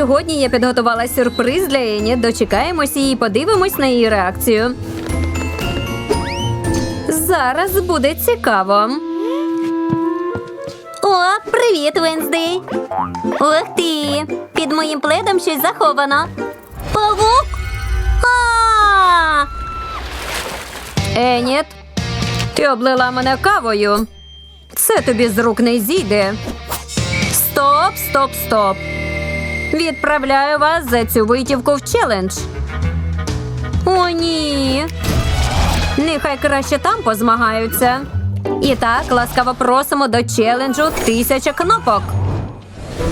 сьогодні я підготувала сюрприз для Ені. Дочекаємось і подивимось на її реакцію. Зараз буде цікаво. О, привіт, Венздей. Ух ти! Під моїм пледом щось заховано. Павук? А! Еніт, ти облила мене кавою. Це тобі з рук не зійде. Стоп, стоп, стоп. Відправляю вас за цю витівку в челендж. О, ні. Нехай краще там позмагаються. І так, ласкаво просимо до челенджу тисяча кнопок.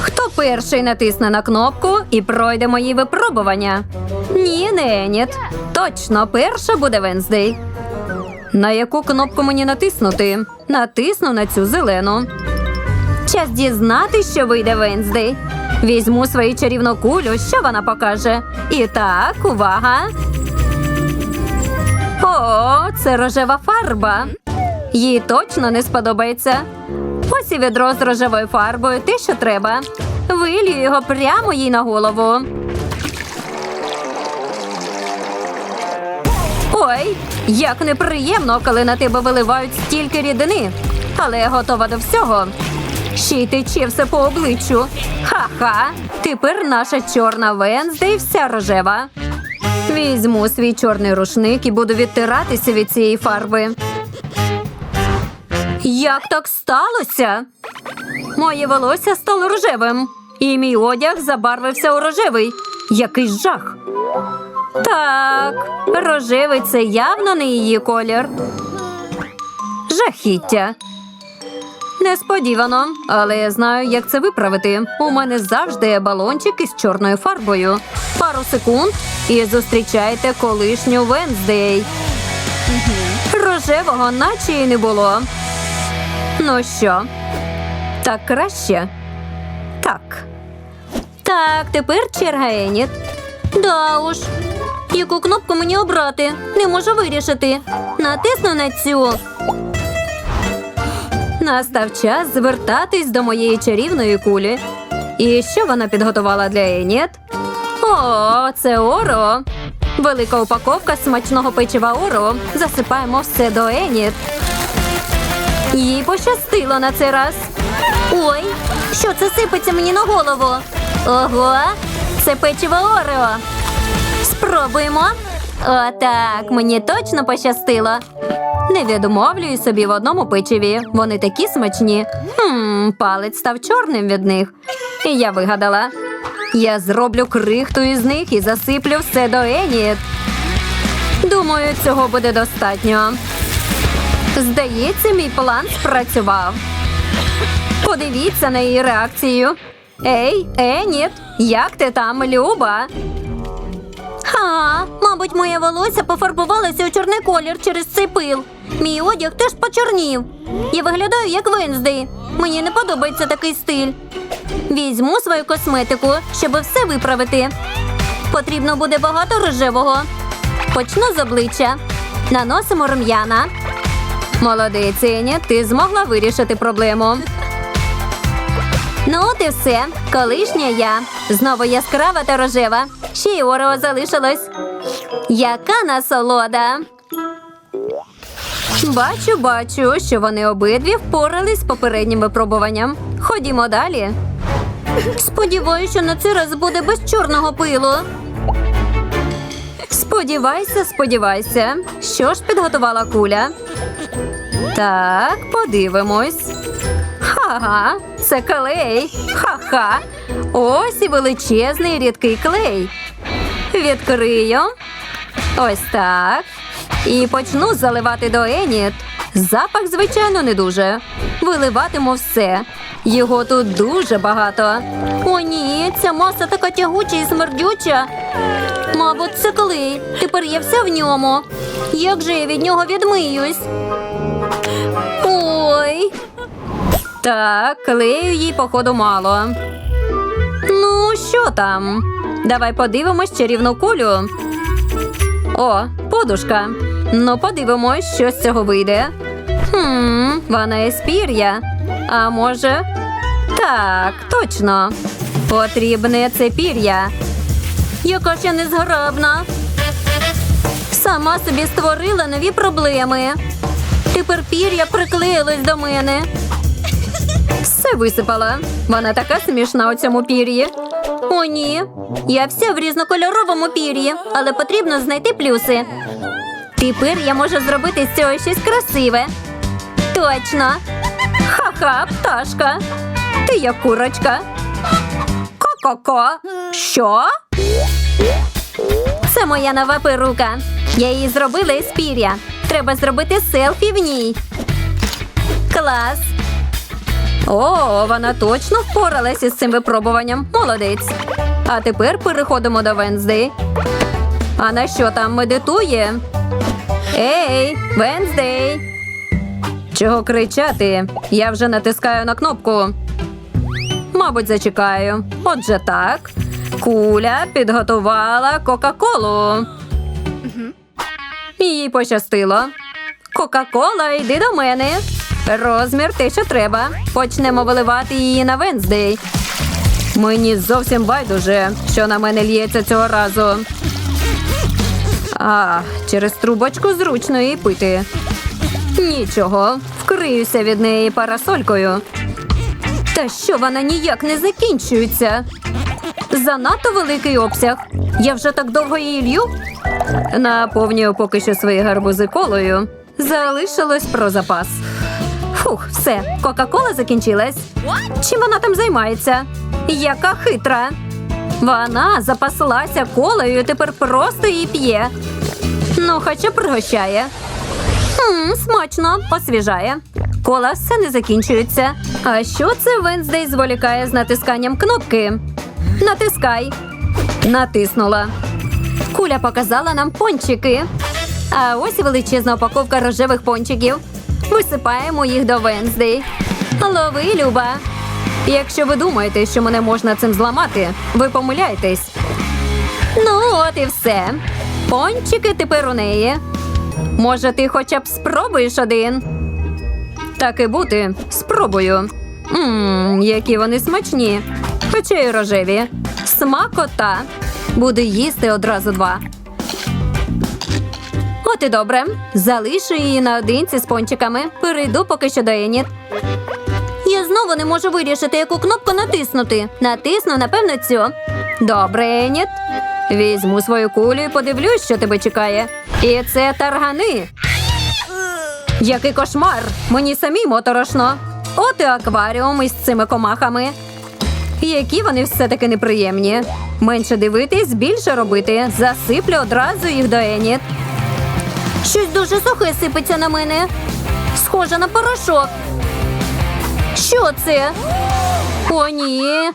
Хто перший натисне на кнопку і пройде мої випробування? Ні, не Еніт. Точно, перша буде Венздей. На яку кнопку мені натиснути? Натисну на цю зелену. Час дізнати, що вийде Венздей. Візьму свою чарівну кулю, що вона покаже. І так, увага. О, це рожева фарба. Їй точно не сподобається. Ось і відро з рожевою фарбою, те, що треба. Вилью його прямо їй на голову. Ой, як неприємно, коли на тебе виливають стільки рідини. Але я готова до всього. Ще й тече все по обличчю. Ха-ха! Тепер наша чорна Венздей вся рожева. Візьму свій чорний рушник і буду відтиратися від цієї фарби. Як так сталося? Моє волосся стало рожевим, і мій одяг забарвився у рожевий. Який жах. Так, рожевий це явно не її колір. Жахіття. Несподівано, але я знаю, як це виправити. У мене завжди є балончик із чорною фарбою. Пару секунд і зустрічайте колишню Венздей. Рожевого наче й не було. Ну що, так краще? Так. Так, тепер черга Еніт. Да уж. Яку кнопку мені обрати? Не можу вирішити. Натисну на цю. Настав час звертатись до моєї чарівної кулі. І що вона підготувала для Еніт? О, це Оро. Велика упаковка смачного печива Оро. Засипаємо все до Еніт. Їй пощастило на цей раз. Ой, що це сипеться мені на голову? Ого, це печиво Орео. Спробуємо. Отак, мені точно пощастило. Не відмовлюй собі в одному печиві. Вони такі смачні. Хм, палець став чорним від них. І я вигадала. Я зроблю крихту із них і засиплю все до Еніт. Думаю, цього буде достатньо. Здається, мій план спрацював. Подивіться на її реакцію. Ей, Еніт, як ти там, Люба? Ха, мабуть, моє волосся пофарбувалося у чорний колір через цей пил. Мій одяг теж почорнів. Я виглядаю як Венздей. Мені не подобається такий стиль. Візьму свою косметику, щоб все виправити. Потрібно буде багато рожевого. Почну з обличчя. Наносимо рум'яна. Молодець, Еніт, ти змогла вирішити проблему. Ну, от і все. Колишня я. Знову яскрава та рожева. Ще й орео залишилось. Яка насолода. Бачу, бачу, що вони обидві впорались з попереднім випробуванням. Ходімо далі. Сподіваюся, що на цей раз буде без чорного пилу. Сподівайся, сподівайся. Що ж підготувала куля? Так, подивимось. Ха-ха, це клей. Ха-ха. Ось і величезний рідкий клей. Відкрию. Ось так. І почну заливати до Еніт. Запах, звичайно, не дуже. Виливатиму все. Його тут дуже багато. О, ні, ця маса така тягуча і смердюча. Мабуть, це клей. Тепер я вся в ньому. Як же я від нього відмиюсь? Так, клею їй, походу, мало. Ну, що там? Давай подивимось чарівну кулю. О, подушка. Ну, подивимось, що з цього вийде. Хм, вона із пір'я. А може. Так, точно. Потрібне це пір'я. Яка я незграбна. Сама собі створила нові проблеми. Тепер пір'я приклеїлось до мене. Все висипала. Вона така смішна у цьому пір'ї. О, ні. Я вся в різнокольоровому пір'ї, але потрібно знайти плюси. Тепер я можу зробити з цього щось красиве. Точно. Ха-ха, пташка. Ти як курочка. Ко-ко-ко. Що? Це моя нова перука. Я її зробила із пір'я. Треба зробити селфі в ній. Клас. О, вона точно впоралась із цим випробуванням. Молодець. А тепер переходимо до Венздей. А на що там медитує? Ей, Венздей! Чого кричати? Я вже натискаю на кнопку. Мабуть, зачекаю. Отже, так. Куля підготувала Кока-Колу. Їй пощастило. Кока-кола, йди до мене. Розмір те, що треба. Почнемо виливати її на Венздей. Мені зовсім байдуже, що на мене лється цього разу. А, через трубочку зручно її пити. Нічого, вкриюся від неї парасолькою. Та що вона ніяк не закінчується? Занадто великий обсяг. Я вже так довго її лью. Наповнюю поки що свої гарбузи колою. Залишилось про запас. Фух, все, Кока-Кола закінчилась. Чим вона там займається? Яка хитра. Вона запаслася колою і тепер просто її п'є. Ну, хоча пригощає. Мм, смачно, освіжає. Кола все не закінчується. А що це Венздей зволікає з натисканням кнопки? Натискай. Натиснула. Куля показала нам пончики. А ось і величезна упаковка рожевих пончиків. Висипаємо їх до Венздей. Лови, Люба. Якщо ви думаєте, що мене можна цим зламати, ви помиляєтесь. Ну, от і все. Пончики тепер у неї. Може, ти хоча б спробуєш один? Так і бути, спробую. Ммм, які вони смачні. Хоча й рожеві. Смакота. Буду їсти одразу два. От і добре. Залишу її наодинці з пончиками. Перейду поки що до Еніт. Я знову не можу вирішити, яку кнопку натиснути. Натисну, напевно, цю. Добре, Еніт. Візьму свою кулю і подивлюсь, що тебе чекає. І це таргани. Який кошмар! Мені самій моторошно. От і акваріум із цими комахами. Які вони все-таки неприємні. Менше дивитись, більше робити. Засиплю одразу їх до Еніт. Щось дуже сухе сипеться на мене. Схоже на порошок. Що це? О, ні.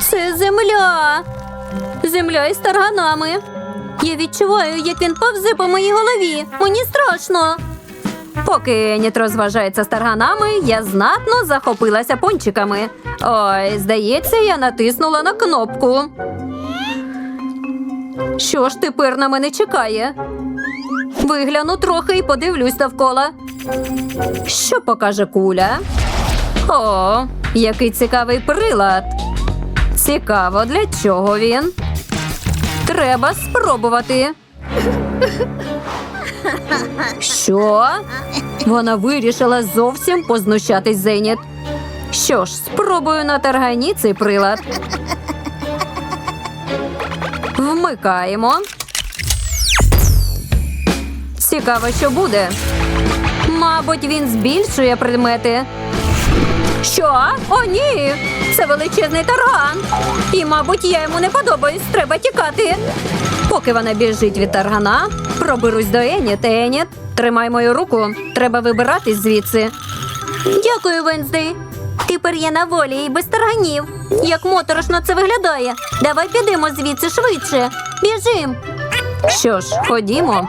Це земля. Земля із тарганами. Я відчуваю, як він повзе по моїй голові. Мені страшно. Поки Еніт розважається з тарганами, я знатно захопилася пончиками. Ой, здається, я натиснула на кнопку. Що ж тепер на мене чекає? Вигляну трохи і подивлюсь довкола. Що покаже куля? О, який цікавий прилад. Цікаво, для чого він? Треба спробувати. Що? Вона вирішила зовсім познущатись Зеніт. Що ж, спробую на таргані цей прилад. Вмикаємо. Цікаво, що буде. Мабуть, він збільшує предмети. Що? О, ні! Це величезний тарган. І, мабуть, я йому не подобаюсь. Треба тікати. Поки вона біжить від таргана, проберусь до Еніт. Еніт, тримай мою руку. Треба вибиратись звідси. Дякую, Венздей. Тепер я на волі і без тарганів. Як моторошно це виглядає. Давай підемо звідси швидше. Біжим. Що ж, ходімо.